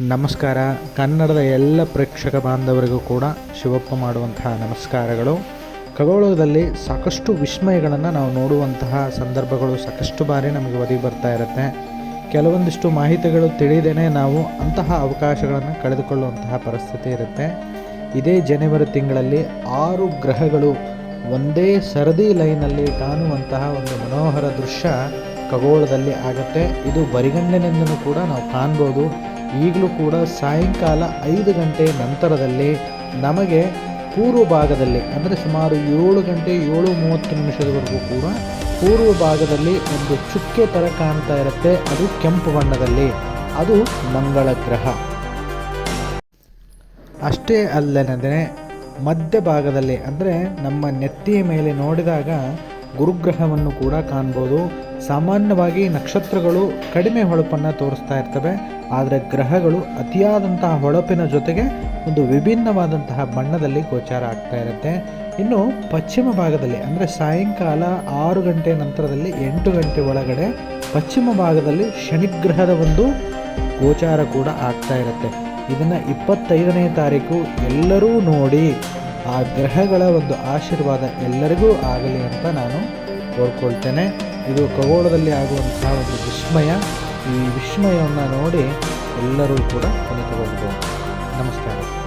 ನಮಸ್ಕಾರ. ಕನ್ನಡದ ಎಲ್ಲ ಪ್ರೇಕ್ಷಕ ಬಾಂಧವರಿಗೂ ಕೂಡ ಶಿವಪ್ಪ ಮಾಡುವಂತಹ ನಮಸ್ಕಾರಗಳು. ಖಗೋಳದಲ್ಲಿ ಸಾಕಷ್ಟು ವಿಸ್ಮಯಗಳನ್ನು ನಾವು ನೋಡುವಂತಹ ಸಂದರ್ಭಗಳು ಸಾಕಷ್ಟು ಬಾರಿ ನಮಗೆ ಒದಗಿ ಬರ್ತಾ ಇರುತ್ತೆ. ಕೆಲವೊಂದಿಷ್ಟು ಮಾಹಿತಿಗಳು ತಿಳಿದೇನೆ ನಾವು ಅಂತಹ ಅವಕಾಶಗಳನ್ನು ಕಳೆದುಕೊಳ್ಳುವಂತಹ ಪರಿಸ್ಥಿತಿ ಇರುತ್ತೆ. ಇದೇ ಜನವರಿ ತಿಂಗಳಲ್ಲಿ ಆರು ಗ್ರಹಗಳು ಒಂದೇ ಸರದಿ ಲೈನಲ್ಲಿ ಕಾಣುವಂತಹ ಒಂದು ಮನೋಹರ ದೃಶ್ಯ ಖಗೋಳದಲ್ಲಿ ಆಗುತ್ತೆ. ಇದು ಬರಿಗಣ್ಣಿನಿಂದಲೂ ಕೂಡ ನಾವು ಕಾಣ್ಬೋದು. ಈಗಲೂ ಕೂಡ ಸಾಯಂಕಾಲ ಐದು ಗಂಟೆ ನಂತರದಲ್ಲಿ ನಮಗೆ ಪೂರ್ವ ಭಾಗದಲ್ಲಿ, ಅಂದರೆ ಸುಮಾರು ಏಳು ಗಂಟೆ ಏಳು ಮೂವತ್ತು ನಿಮಿಷದವರೆಗೂ ಕೂಡ ಪೂರ್ವ ಭಾಗದಲ್ಲಿ ಒಂದು ಚುಕ್ಕೆ ಥರ ಕಾಣ್ತಾ ಇರುತ್ತೆ. ಅದು ಕೆಂಪು ಬಣ್ಣದಲ್ಲಿ. ಅದು ಮಂಗಳ ಗ್ರಹ. ಅಷ್ಟೇ ಅಲ್ಲದೇ ಮಧ್ಯ ಭಾಗದಲ್ಲಿ ಅಂದರೆ ನಮ್ಮ ನೆತ್ತಿಯ ಮೇಲೆ ನೋಡಿದಾಗ ಗುರುಗ್ರಹವನ್ನು ಕೂಡ ಕಾಣ್ಬೋದು. ಸಾಮಾನ್ಯವಾಗಿ ನಕ್ಷತ್ರಗಳು ಕಡಿಮೆ ಹೊಳಪನ್ನು ತೋರಿಸ್ತಾ ಇರ್ತವೆ. ಆದರೆ ಗ್ರಹಗಳು ಅತಿಯಾದಂತಹ ಹೊಳಪಿನ ಜೊತೆಗೆ ಒಂದು ವಿಭಿನ್ನವಾದಂತಹ ಬಣ್ಣದಲ್ಲಿ ಗೋಚಾರ ಆಗ್ತಾ ಇರುತ್ತೆ. ಇನ್ನು ಪಶ್ಚಿಮ ಭಾಗದಲ್ಲಿ, ಅಂದರೆ ಸಾಯಂಕಾಲ ಆರು ಗಂಟೆ ನಂತರದಲ್ಲಿ ಎಂಟು ಗಂಟೆ ಒಳಗಡೆ ಪಶ್ಚಿಮ ಭಾಗದಲ್ಲಿ ಶನಿಗ್ರಹದ ಒಂದು ಗೋಚಾರ ಕೂಡ ಆಗ್ತಾ ಇರುತ್ತೆ. ಇದನ್ನು ಇಪ್ಪತ್ತೈದನೇ ತಾರೀಕು ಎಲ್ಲರೂ ನೋಡಿ. ಆ ಗ್ರಹಗಳ ಒಂದು ಆಶೀರ್ವಾದ ಎಲ್ಲರಿಗೂ ಆಗಲಿ ಅಂತ ನಾನು ಕೋರ್ಕೊಳ್ತೇನೆ. ಇದು ಖಗೋಳದಲ್ಲಿ ಆಗುವಂತಹ ಒಂದು ವಿಸ್ಮಯ. ಈ ವಿಸ್ಮಯವನ್ನು ನೋಡಿ ಎಲ್ಲರೂ ಕೂಡ ಕಲಿತುಕೊಳ್ಬೋದು ನಮಸ್ಕಾರ.